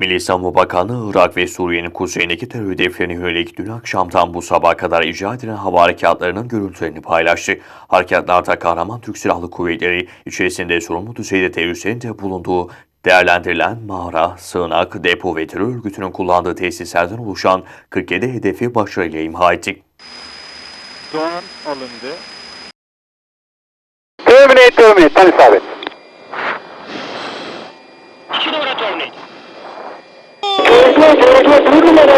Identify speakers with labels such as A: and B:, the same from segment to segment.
A: Milli Savunma Bakanlığı, Irak ve Suriye'nin kuzeyindeki terör hedeflerine yönelik dün akşamdan bu sabaha kadar icra edilen hava harekatlarının görüntülerini paylaştı. Harekatlarda kahraman Türk Silahlı Kuvvetleri içerisinde sorumlu düzeyde teröristlerin de bulunduğu değerlendirilen mağara, sığınak, depo ve terör örgütünün kullandığı tesislerden oluşan 47 hedefi başarıyla imha etti.
B: Doğan alındı.
C: Terminate, terminate, tam isabet.
D: 2 numara Terminate.
C: Gerekli, gerekli, bir numara,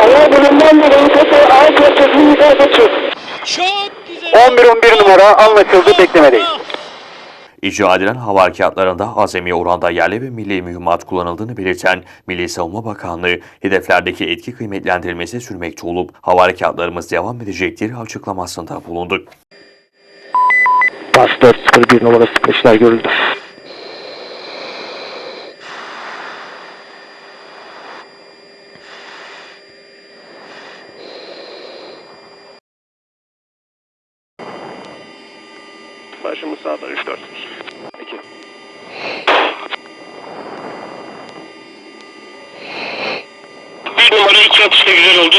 C: ayağı bölümden dolayı tekrar ağaç yapacağını ikaz edeceğiz.
D: Çok güzel.
C: 11-11 numara anlaşıldı, beklemedeyiz.
A: İcra edilen hava harekatlarında azami oranda yerli ve milli mühimmat kullanıldığını belirten Milli Savunma Bakanlığı, hedeflerdeki etki kıymetlendirilmesi sürmekte olup hava harekatlarımız devam edecektir açıklamasında bulundu.
C: Bas 401 numara sıkışlar görüldü.
B: Başımız sağda 3 4 2
D: 1 numara 2 atışta güzel oldu.